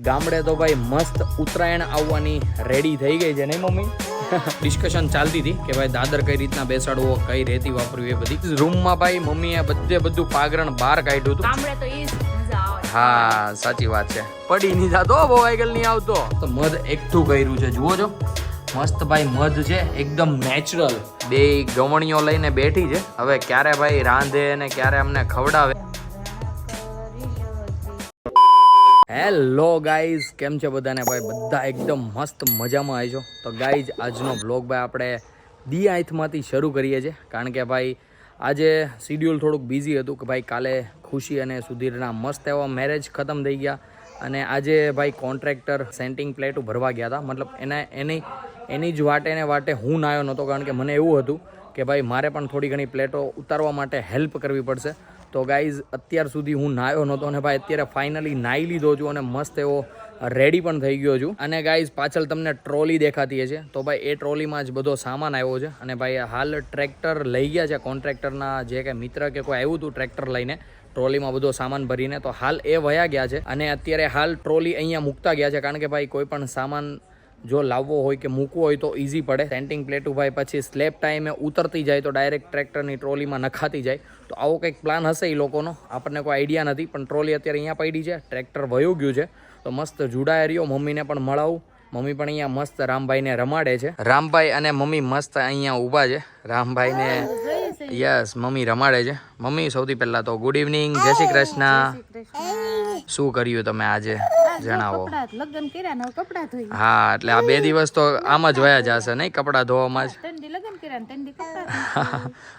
ગામડે તો ભાઈ મસ્ત ઉત્તરાયણ આવવાની રેડી થઈ ગઈ છે નહીં મમ્મી? ડિસ્કશન ચાલતી હતી કે ભાઈ દાદર કઈ રીતના બેસાડવો કઈ રેતી વાપરવી એ બધી. રૂમમાં ભાઈ મમ્મીએ બધે બધું પાગરણ બહાર કાઢ્યું હતું. ગામડે તો ઈ જ મજા આવે. હા સાચી વાત છે. પડી નહીં થતો બહુ આગળ નહીં આવતો. તો મધ એકઠું કર્યું છે જુઓ છો. મસ્ત ભાઈ મધ છે એકદમ નેચરલ બે ગવણીઓ લઈને બેઠી છે. હવે ક્યારે ભાઈ રાંધે ને ક્યારે અમને ખવડાવે? હેલો ગાઈઝ કેમ છે બધાને? ભાઈ, બધા એકદમ મસ્ત મજામાં આવી છો. તો ગાઈઝ આજનો બ્લોગ ભાઈ આપણે દી આઈથમાંથી શરૂ કરીએ છીએ. કારણ કે, ભાઈ, આજે શિડ્યુલ થોડુંક બિઝી હતું કે, ભાઈ, કાલે ખુશી અને સુધીરના મસ્ત એવા મેરેજ ખતમ થઈ ગયા. અને આજે, ભાઈ કોન્ટ્રાક્ટર સેન્ટિંગ પ્લેટો ભરવા ગયા હતા. મતલબ એના, એની એની જ વાટે ને વાટે હું નાયો નહોતો, કારણ કે મને એવું હતું કે, ભાઈ, મારે પણ થોડી ઘણી પ્લેટો ઉતારવા માટે હેલ્પ કરવી પડશે. તો ગાઈઝ અત્યાર સુધી હું નાયો નહોતો અને ભાઈ અત્યારે ફાઇનલી નાહી લીધો છું અને મસ્ત એવો રેડી પણ થઈ ગયો છું. અને ગાઈઝ પાછળ તમને ટ્રોલી દેખાતી છે તો ભાઈ એ ટ્રોલીમાં જ બધો સામાન આવ્યો છે. અને ભાઈ હાલ ટ્રેક્ટર લઈ ગયા છે કોન્ટ્રાક્ટરના જે કે મિત્ર કે કોઈ આવ્યું હતું ટ્રેક્ટર લઈને ટ્રોલીમાં બધો સામાન ભરીને, તો હાલ એ વયા ગયા છે. અને અત્યારે હાલ ટ્રોલી અહીંયા મૂકતા ગયા છે. કારણ કે ભાઈ કોઈ પણ સામાન જો લાવવો હોય કે મૂકવો હોય તો ઇઝી પડે. સેન્ટિંગ પ્લેટુ ભાઈ પછી સ્લેબ ટાઈમે ઉતરતી જાય તો ડાયરેક્ટ ટ્રેક્ટરની ટ્રોલીમાં નખાતી જાય. તો આવો કંઈક પ્લાન હશે એ લોકોનો? આપણને કોઈ આઈડિયા નથી, પણ ટ્રોલી અત્યારે અહીંયા પડી છે. ટ્રેક્ટર વયું ગયું છે. તો મસ્ત જુડાય રહ્યો. મમ્મીને પણ મળાવું. મમ્મી પણ અહીંયા મસ્ત રામભાઈને રમાડે છે. રામભાઈ અને મમ્મી મસ્ત અહીંયા ઊભા છે. રામભાઈને યસ મમ્મી રમાડે છે. મમ્મી, સૌથી પહેલાં તો ગુડ ઇવનિંગ જય શ્રી કૃષ્ણ. શું કર્યું તમે આજે? જણાવો. હા, એટલે આ બે દિવસ તો આમ જ વયા જશે, નહીં? કપડાં ધોવામાં જ.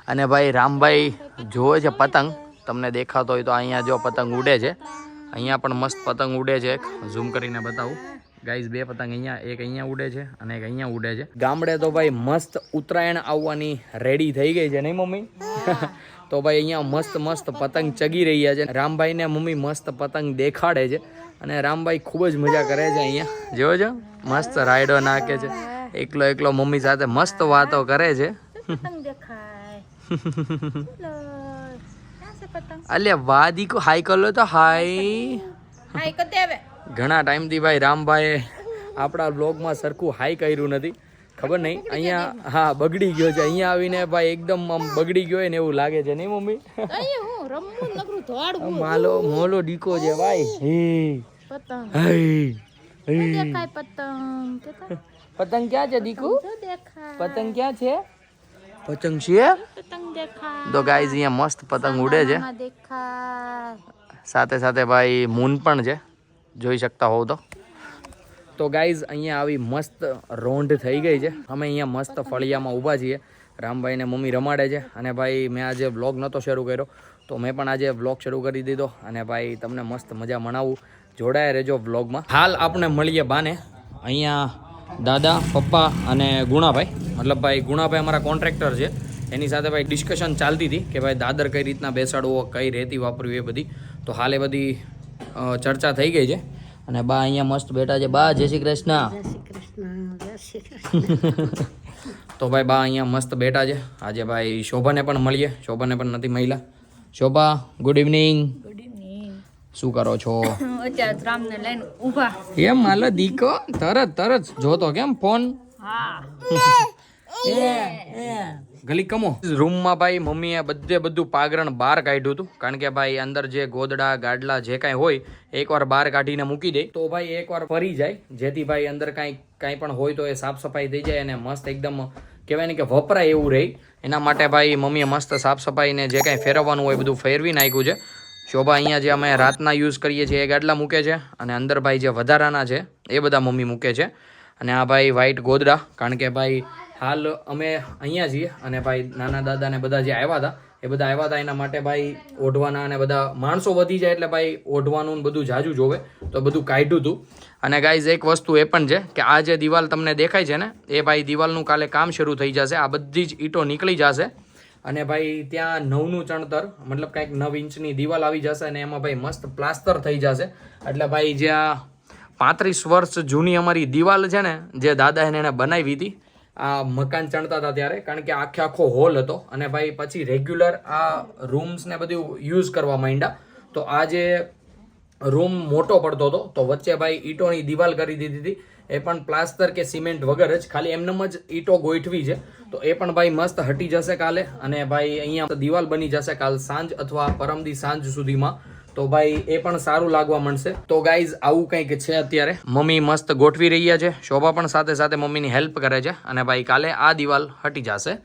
અને ભાઈ, રામભાઈ જોવે છે પતંગ. તમને દેખાતો હોય તો અહીંયા જો પતંગ ઉડે છે. અહીંયા પણ મસ્ત પતંગ ઉડે છે. ઝૂમ કરીને બતાવું. ગાઈઝ બે પતંગ અહીંયા એક અહીંયા ઉડે છે અને એક અહીંયા ઉડે છે. ગામડે તો ભાઈ મસ્ત ઉત્તરાયણ આવવાની રેડી થઈ ગઈ છે નહીં મમ્મી? તો ભાઈ અહીંયા મસ્ત મસ્ત પતંગ ચગી રહ્યા છે. રામભાઈને મમ્મી મસ્ત પતંગ દેખાડે છે અને રામભાઈ ખૂબ જ મજા કરે છે અહીંયા. જોયો છો? મસ્ત રાયડો નાખે છે. એકલો એકલો મમ્મી સાથે મસ્ત વાતો કરે છે. અલ્યા વાદી હાઈ કરો તો હાઈ હાઈ કદે આવે ઘણા ટાઈમથી ભાઈ રામભાઈએ આપણા બ્લોગમાં સરખું હાઈ કર્યું નથી. ખબર નહીં? અહીંયા હા બગડી ગયો છે. અહીંયા આવીને ભાઈ એકદમ આમ બગડી ગયો ને એવું લાગે છે નહીં મમ્મી? માલો મોલો ડીકો છે ભાઈ. પતંગ. ક્યાં છે દીકુ પતંગ ક્યાં છે? પતંગ છે? તો ગાઈઝ અહીંયા મસ્ત પતંગ ઉડે છે. સાથે સાથે ભાઈ મૂન પણ છે. જોઈ શકતા હોવ તો. તો ગાઈઝ અહીંયા આવી મસ્ત રોંઢ થઈ ગઈ છે. અમે અહીંયા મસ્ત ફળિયામાં ઊભા છીએ. રામભાઈને મમ્મી રમાડે છે. અને ભાઈ, મેં આજે વ્લોગ નહોતો શરૂ કર્યો. તો મેં પણ આજે વ્લોગ શરૂ કરી દીધો. અને ભાઈ, તમને મસ્ત મજા મનાવું. જોડાયા રહેજો વ્લોગમાં હાલ આપણે મળીએ બાને. અહીંયા દાદા, પપ્પા અને ગુણાભાઈ. મતલબ ભાઈ, ગુણાભાઈ અમારા કોન્ટ્રાક્ટર છે. એની સાથે ભાઈ ડિસ્કશન ચાલતી હતી કે ભાઈ દાદર કઈ રીતના બેસાડવો, કઈ રેતી વાપરવી એ બધી. તો હાલ એ બધી ચર્ચા થઈ ગઈ છે. અને બા અહીંયા મસ્ત બેઠા છે. બા જય શ્રી કૃષ્ણ. તો ભાઈ બા અહીંયા મસ્ત બેઠા છે. આજે ભાઈ શોભાને પણ મળીએ. શોભાને પણ નથી મહિલા Shobha good evening good evening શું કરો છો? એમ રામને લઈને ઊભા. કેમ હાલો દીકો? તરત તરત જોતો કેમ ફોન? હા. ગલી કમો. રૂમમાં ભાઈ મમ્મીએ બધે બધું પાગરણ બહાર કાઢ્યું હતું. કારણ કે ભાઈ અંદર જે ગોદડા ગાડલા જે કાંઈ હોય એકવાર બહાર કાઢીને મૂકી દે. તો ભાઈ એકવાર ફરી જાય. જેથી ભાઈ અંદર કાંઈ કાંઈ પણ હોય તો એ સાફ સફાઈ થઈ જાય અને મસ્ત એકદમ કહેવાય ને કે વપરાય એવું રહે. એના માટે ભાઈ મમ્મીએ મસ્ત સાફ સફાઈને જે કાંઈ ફેરવવાનું હોય બધું ફેરવી નાખ્યું છે. શોભા અહીંયા જે અમે રાતના યુઝ કરીએ છીએ એ ગાડલા મૂકે છે. અને અંદર ભાઈ જે વધારાના છે એ બધા મમ્મી મૂકે છે. અને આ ભાઈ વ્હાઈટ ગોદડા. કારણ કે ભાઈ હાલ અમે અહીંયા છીએ અને ભાઈ નાના દાદા ને બધા જે આવ્યા હતા, એ બધા આવ્યા હતા. એના માટે ભાઈ ઓઢવાના અને બધા માણસો વધી જાય એટલે ભાઈ ઓઢવાનું ને બધું જાજુ જોવે. તો બધું કાઢ્યું હતું અને ગાઈઝ એક વસ્તુ એ પણ છે કે આ જે દિવાલ તમને દેખાય છે ને, એ ભાઈ દિવાલનું કાલે કામ શરૂ થઈ જશે. આ બધી જ ઈંટો નીકળી જશે. અને ભાઈ ત્યાં નવનું ચણતર, મતલબ કાંઈક નવ ઇંચની દિવાલ આવી જશે અને એમાં ભાઈ મસ્ત પ્લાસ્ટર થઈ જશે. એટલે ભાઈ જ્યાં પાંત્રીસ વર્ષ જૂની અમારી દિવાલ છે ને, જે દાદા એને બનાવી હતી આ મકાન ચણતા હતા ત્યારે, કારણ કે આખે આખો હોલ હતો અને ભાઈ પછી રેગ્યુલર આ રૂમ્સ ને બધું યુઝ કરવા માંડ્યા. તો આ જે રૂમ મોટો પડતો હતો, તો વચ્ચે ભાઈ ઈંટોની દિવાલ કરી દીધી હતી. એ પણ પ્લાસ્ટર કે સિમેન્ટ વગર જ, ખાલી એમનેમ જ ઈંટો ગોઠવી છે. તો એ પણ ભાઈ મસ્ત હટી જશે કાલે અને ભાઈ અહીંયા દિવાલ બની જશે કાલ સાંજ અથવા પરમદી સાંજ સુધીમાં. તો ભાઈ એ પણ સારું લાગવા મળશે તો ગાઈઝ આવું કંઈક છે અત્યારે. મમ્મી મસ્ત ગોઠવી રહ્યા છે. શોભા પણ સાથે સાથે મમ્મીની હેલ્પ કરે છે અને ભાઈ કાલે આ દિવાલ હટી જશે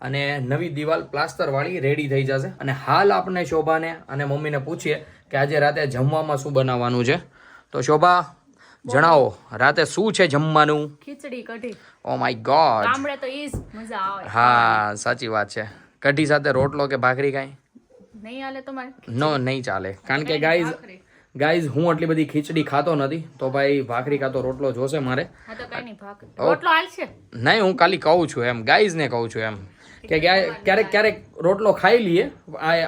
અને નવી દિવાલ પ્લાસ્ટરવાળી રેડી થઈ જશે. અને હાલ આપણે શોભાને અને મમ્મીને પૂછીએ કે આજે રાતે જમવામાં શું બનાવવાનું છે. તો શોભા જણાવો રાતે શું છે જમવાનું? Khichdi kadhi. Oh my God ગામડે તો ઈ મજા આવે. હા સાચી વાત છે. કઢી સાથે રોટલો કે ભાખરી કાંઈ? નહીં હાલે તમારે? નો નહીં ચાલે. કારણ કે ગાઈઝ. ગાઈઝ હું આટલી બધી ખીચડી ખાતો નથી તો ભાઈ ભાખરી ખાતો રોટલો જોશે મારે. નહીં રોટલો હાલશે નહીં હું ખાલી કહું છું એમ ગાઈઝને કહું છું એમ. કે ક્યારેક ક્યારેક રોટલો ખાઈ લઈએ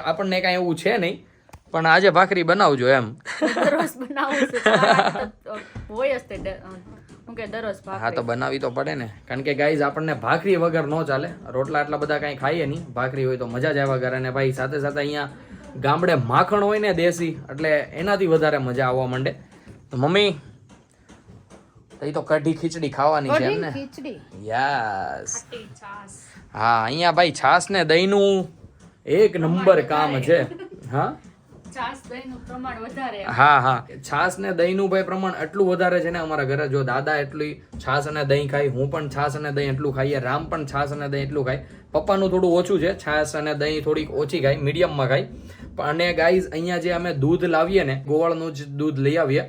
આપણને કાંઈ એવું છે નહીં પણ આજે ભાખરી બનાવજો એમ. બનાવું હોય કે દરરોજ હા તો બનાવી તો પડે ને. કારણ કે ગાઈઝ આપણને ભાખરી વગર ન ચાલે. રોટલા આટલા બધા કાંઈ ખાઈએ નહીં. ભાખરી હોય તો મજા જ આવ્યા કરે અને ભાઈ સાથે સાથે અહીંયા ગામડે માખણ હોય ને દેશી એટલે એનાથી વધારે મજા આવવા માંડે. તો મમ્મી તઈ તો કઢી ખીચડી ખાવાની છે એમ ને ખીચડી? યસ હા અહીંયા ભાઈ છાસ ને દહીંનું એક નંબર કામ છે. હા? હા હા. છાસ ને દહીંનું ભાઈ પ્રમાણ એટલું વધારે છે ને અમારા ઘરે જો દાદા એટલી છાસ અને દહીં ખાય, હું પણ છાસ અને દહીં એટલું ખાઈએ રામ પણ છાસ અને દહીં એટલું ખાય. પપ્પાનું થોડું ઓછું છે છાસ અને દહીં થોડીક ઓછી ખાય, મીડિયમમાં ખાય. અને ગાઈઝ, અહીંયા જે અમે દૂધ લાવીએ ને, ગોવાળનું જ દૂધ લઈ આવીએ.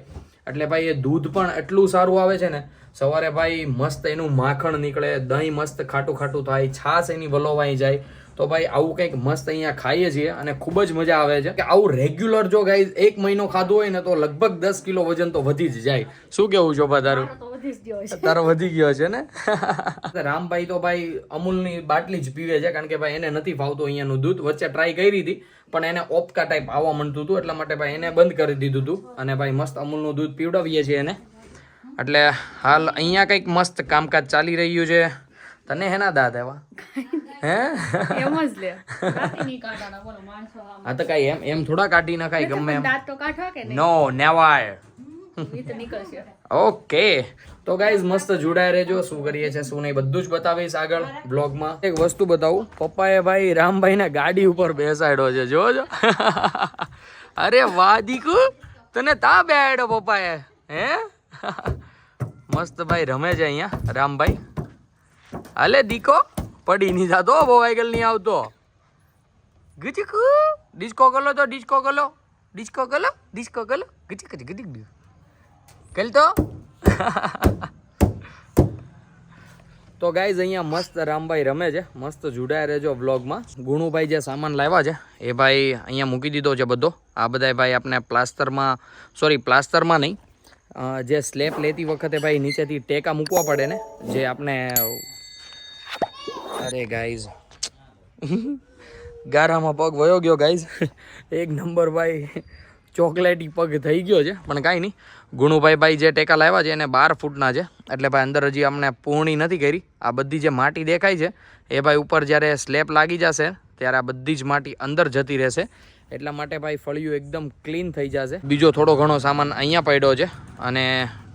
એટલે ભાઈ એ દૂધ પણ એટલું સારું આવે છે ને, સવારે ભાઈ મસ્ત એનું માખણ નીકળે, દહીં મસ્ત ખાટું ખાટું થાય છાસ એની વલોવાઈ જાય. તો ભાઈ આવું કંઈક મસ્ત અહીંયા ખાઈએ છીએ અને ખૂબ જ મજા આવે છે. કે આવું રેગ્યુલર જો ગાઈઝ એક મહિનો ખાધું હોય ને તો લગભગ દસ કિલો વજન તો વધી જ જાય. શું કેવું શોભા તારું? તારો વધી ગયો છે ને? રામભાઈ તો ભાઈ અમૂલની બાટલી જ પીવે છે કારણ કે ભાઈ એને નથી ફાવતું અહીંયાનું દૂધ. વચ્ચે ટ્રાય કરી હતી પણ એને ઓપકા ટાઈપ આવવા માંડતું હતું એટલા માટે ભાઈ એને બંધ કરી દીધું હતું. અને ભાઈ મસ્ત અમૂલનું દૂધ પીવડાવીએ છીએ એને. એટલે હાલ અહીંયા કંઈક મસ્ત કામકાજ ચાલી રહ્યું છે. તને હેના દાંત એવા? હે? એમ જ લે. કાઢી બોલો માણસો આ તો કાઈ એમ એમ થોડા કાઢી નખાય ગમે એમ. દાંત તો કાઢવા કે નો નેવાય. ઓકે. તો ગાઈઝ મસ્ત જોડાય રહેજો. શું કરીએ છે શું નહીં બધું જ બતાવીશ આગળ બ્લોગમાં. એક વસ્તુ બતાવું. પપ્પાએ ભાઈ રામભાઈને ગાડી ઉપર બેસાડ્યો છે જોજો અરે વાહ દીકુ. તને તા બેસાડ્યો પપ્પાએ હે? મસ્ત ભાઈ રમે છે અહીંયા રામભાઈ. હાલે દીકો, પડી નહીં જાતો બહુ નહીં આવતો. ગચીકુ, ડિસ્કો કલો તો ડિસ્કો કલો ડિસ્કો ગલો ડિસ્કો ગલો. ગચી ગચી ગચી ગચી કલ તો? તો ગાઈઝ, અહીંયા મસ્ત રામભાઈ રમે છે. મસ્ત જોડાયા રહેજો વ્લોગમાં. ગુણુભાઈ જે સામાન લાવ્યા છે, એ ભાઈ અહીંયા મૂકી દીધો છે બધો. આ બધા ભાઈ આપણે પ્લાસ્ટરમાં, સોરી, પ્લાસ્ટરમાં નહીં. જે સ્લેપ લેતી વખતે ભાઈ નીચેથી ટેકા મૂકવા પડે ને, જે આપણે અરે ગાઈઝ ગારામાં પગ વયો ગયો ગાઈઝ એક નંબર ભાઈ. ચોકલેટી પગ થઈ ગયો છે, પણ કાંઈ નહીં. ગુણુભાઈ ભાઈ જે ટેકા લાવ્યા છે, એને બાર ફૂટના છે. એટલે ભાઈ અંદર હજી અમને પૂર્ણી નથી કરી. આ બધી જે માટી દેખાય છે, એ ભાઈ ઉપર જ્યારે સ્લેપ લાગી જશે, ત્યારે આ બધી જ માટી અંદર જતી રહેશે. એટલા માટે ભાઈ ફળિયું એકદમ ક્લીન થઈ જશે. બીજો થોડો ઘણો સામાન અહીંયા પડ્યો છે અને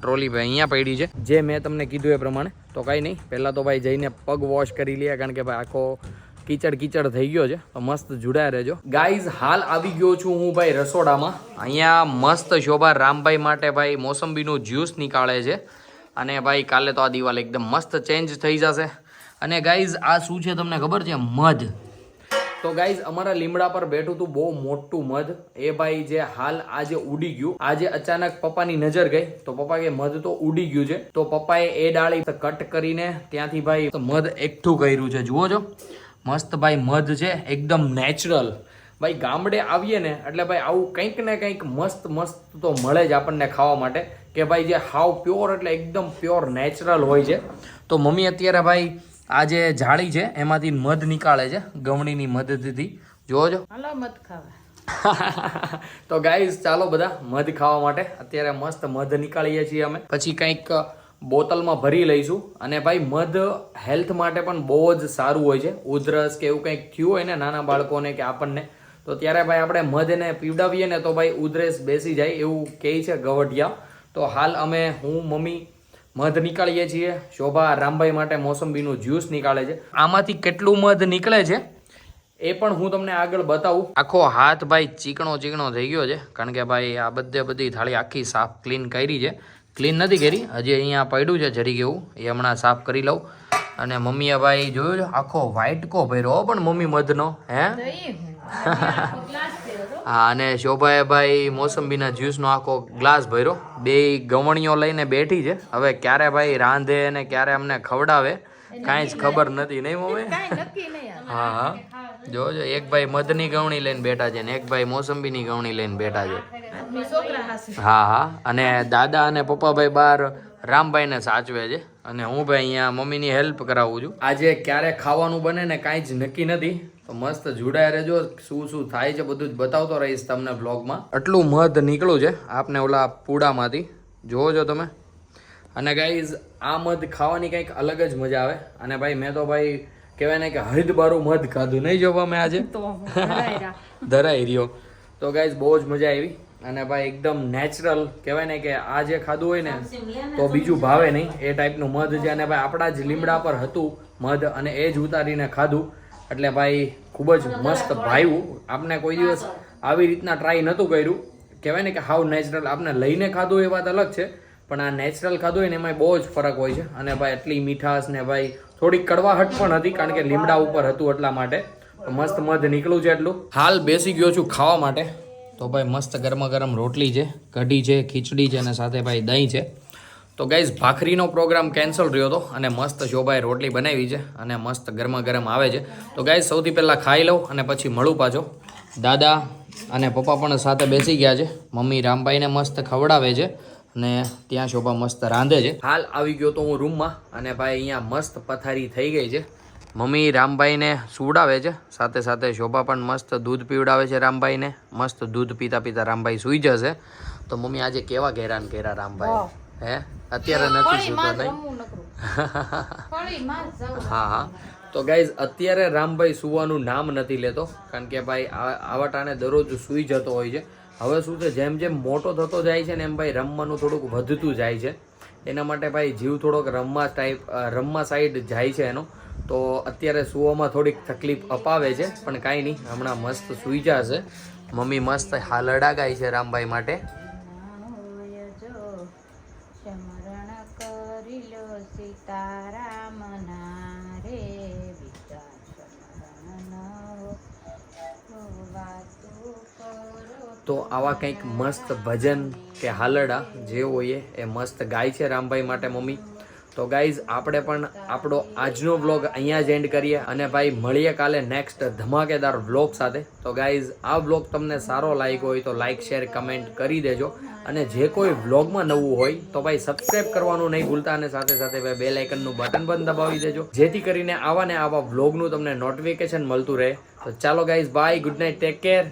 ટ્રોલી ભાઈ અહીંયા પડી છે. જે મેં તમને કીધું એ પ્રમાણે. તો કાંઈ નહીં, પહેલાં તો ભાઈ જઈને પગ વોશ કરી લઈએ કારણ કે ભાઈ આખો કીચડ કીચડ થઈ ગયો છે. તો મસ્ત જોડાયા રહેજો. ગાઈઝ હાલ આવી ગયો છું હું ભાઈ રસોડામાં. અહીંયા મસ્ત શોભા રામભાઈ માટે ભાઈ મોસંબીનું જ્યુસ નીકાળે છે. અને ભાઈ કાલે તો આ દિવાલ એકદમ મસ્ત ચેન્જ થઈ જશે. અને ગાઈઝ આ શું છે તમને ખબર છે? મધ. તો ગાઈઝ અમારા લીમડા પર બેઠું હતું બહુ મોટું મધ. એ ભાઈ જે હાલ આજે ઉડી ગયું. આજે અચાનક પપ્પાની નજર ગઈ. તો પપ્પા કે મધ તો ઉડી ગયું છે. તો પપ્પાએ એ ડાળી કટ કરીને ત્યાંથી ભાઈ મધ એકઠું કર્યું છે. જુઓ છો મસ્ત ભાઈ મધ છે. એકદમ નેચરલ ભાઈ ગામડે આવીએ ને, એટલે ભાઈ આવું કંઈક ને કંઈક મસ્ત મસ્ત તો મળે જ આપણને ખાવા માટે. કે ભાઈ જે હાવ પ્યોર એટલે એકદમ પ્યોર નેચરલ હોય છે. તો મમ્મી અત્યારે ભાઈ આ જે જાળી છે એમાંથી મધ નીકાળે છે ગમણીની મદદથી. જોજો હાલો મત ખાવા. તો ગાઈઝ ચાલો બધા મધ ખાવા માટે. અત્યારે મસ્ત મધ નીકાળીએ છીએ અમે. પછી કંઈક બોટલમાં ભરી લઈશું. અને ભાઈ મધ હેલ્થ માટે પણ બહુ જ સારું હોય છે. ઉધરસ કે એવું કંઈક થયું હોય ને નાના બાળકોને કે આપણને તો ત્યારે ભાઈ આપણે મધને પીવડાવીએ ને તો ભાઈ ઉધરસ બેસી જાય એવું કહે છે ગવઢિયા. તો હાલ અમે હું મમ્મી મધ નીકાળીએ છીએ. શોભા રામભાઈ માટે મોસંબીનું જ્યુસ નીકાળે છે. આમાંથી કેટલું મધ નીકળે છે એ પણ હું તમને આગળ બતાવું. આખો હાથ ભાઈ ચીકણો ચીકણો થઈ ગયો છે. કારણ કે ભાઈ આ બધે બધી થાળી આખી સાફ ક્લીન કરી છે. ક્લીન નથી કરી. હજી અહીંયા પડ્યું છે જરી એવું. એ હમણાં સાફ કરી લઉં. અને મમ્મીએ ભાઈ જોયું છે? આખો વ્હાઈટ કો ભર્યો પણ મમ્મી મધનો હે. હા અને શોભાએ ભાઈ મોસંબીના જ્યુસનો આખો ગ્લાસ ભર્યો. બે ગવણીઓ લઈને બેઠી છે. હવે ક્યારે ભાઈ રાંધે ને ક્યારે અમને ખવડાવે કાંઈ જ ખબર નથી નહીં મમ્મી. હા હા. જોજો એક ભાઈ મધની ગવણી લઈને બેઠા છે ને એક ભાઈ મોસંબીની ગવણી લઈને બેઠા છે. હા હા. અને દાદા અને પપ્પાભાઈ બહાર રામભાઈને સાચવે છે. અને હું ભાઈ અહીંયા મમ્મીની હેલ્પ કરાવું છું. આજે ક્યારે ખાવાનું બને ને કાંઈ જ નક્કી નથી. તો મસ્ત જોડાયા રહેજો શું શું થાય છે બધું જ બતાવતો રહીશ તમને બ્લોગમાં આટલું મધ નીકળ્યું છે આપને ઓલા પૂડામાંથી. જોવો છો તમે. અને ગાઈઝ આ મધ ખાવાની કંઈક અલગ જ મજા આવે. અને ભાઈ મેં તો ભાઈ કહેવાય ને કે હરિદબારું મધ ખાધું. નહીં જોવા મેં આજે? ધરાઈ રહ્યો. તો ગાઈઝ બહુ જ મજા આવી. અને ભાઈ એકદમ નેચરલ કહેવાય ને કે આ જે ખાધું હોય ને તો બીજું ભાવે નહીં. એ ટાઈપનું મધ છે અને ભાઈ આપણા જ લીમડા પર હતું મધ અને એ જ ઉતારીને ખાધું. એટલે ભાઈ ખૂબ જ મસ્ત ભાવ્યું. આપને કોઈ દિવસ આવી રીતના ટ્રાય નહોતું કર્યું. કહેવાય ને કે હાવ નેચરલ આપને લઈને ખાધું એ વાત અલગ છે પણ આ નેચરલ ખાધું હોય ને એમાં બહુ જ ફરક હોય છે. અને ભાઈ એટલી મીઠાશ ને ભાઈ થોડીક કડવાહટ પણ હતી કારણ કે લીમડા ઉપર હતું એટલા માટે. તો મસ્ત મધ નીકળ્યું છે એટલું. હાલ બેસી ગયો છું ખાવા માટે. તો ભાઈ મસ્ત ગરમા ગરમ રોટલી છે, કઢી છે, ખીચડી છે અને સાથે ભાઈ દહીં છે. તો ગાઈઝ ભાખરીનો પ્રોગ્રામ કેન્સલ રહ્યો હતો અને મસ્ત શોભાએ રોટલી બનાવી છે અને મસ્ત ગરમા ગરમ આવે છે. તો ગાઈઝ સૌથી પહેલાં ખાઈ લઉં અને પછી મળું પાછો. દાદા અને પપ્પા પણ સાથે બેસી ગયા છે. મમ્મી રામભાઈને મસ્ત ખવડાવે છે અને ત્યાં શોભા મસ્ત રાંધે છે. હાલ આવી ગયો તો હું રૂમમાં અને ભાઈ અહીંયા મસ્ત પથારી થઈ ગઈ છે. મમ્મી રામભાઈને સુવડાવે છે. સાથે સાથે શોભા પણ મસ્ત દૂધ પીવડાવે છે રામભાઈને. મસ્ત દૂધ પીતા પીતા રામભાઈ સૂઈ જશે. તો મમ્મી આજે કેવા ઘેરાન ઘેરા રામભાઈ? હે? અત્યારે નથી સૂતો નહીં. હા હા. તો ગાઈઝ અત્યારે રામભાઈ સુવાનું નામ નથી લેતો. કારણ કે ભાઈ આ- આવા દરરોજ સૂઈ જતો હોય છે. હવે શું છે જેમ જેમ મોટો થતો જાય છે ને એમ ભાઈ રમવાનું થોડુંક વધતું જાય છે. એના માટે ભાઈ જીવ થોડોક રમવા ટાઈપ રમવા સાઈડ જાય છે એનો. તો અત્યારે સુવામાં થોડીક તકલીફ અપાવે છે, પણ કાંઈ નહીં, હમણાં મસ્ત સૂઈ જશે. મમ્મી મસ્ત હાલડા ગાય છે રામભાઈ માટે. તો આવા કંઈક મસ્ત ભજન કે હાલડા જે હોય એ મસ્ત ગાય છે રામભાઈ માટે મમ્મી. તો ગાઈઝ આપણે પણ આપણો આજનો વ્લોગ અહીંયા જ એન્ડ કરીએ અને ભાઈ, મળીએ કાલે નેક્સ્ટ ધમાકેદાર વ્લોગ સાથે. તો ગાઈઝ આ વ્લોગ તમને સારો લાગ્યો હોય તો લાઇક શેર કમેન્ટ કરી દેજો. અને જે કોઈ વ્લોગમાં નવું હોય તો ભાઈ સબસ્ક્રાઇબ કરવાનું નહીં ભૂલતા અને સાથે સાથે ભાઈ બેલ આઇકનનું બટન પણ દબાવી દેજો. જેથી કરીને આવા ને આવા વ્લોગનું તમને નોટિફિકેશન મળતું રહે. તો ચાલો guys bye good night take care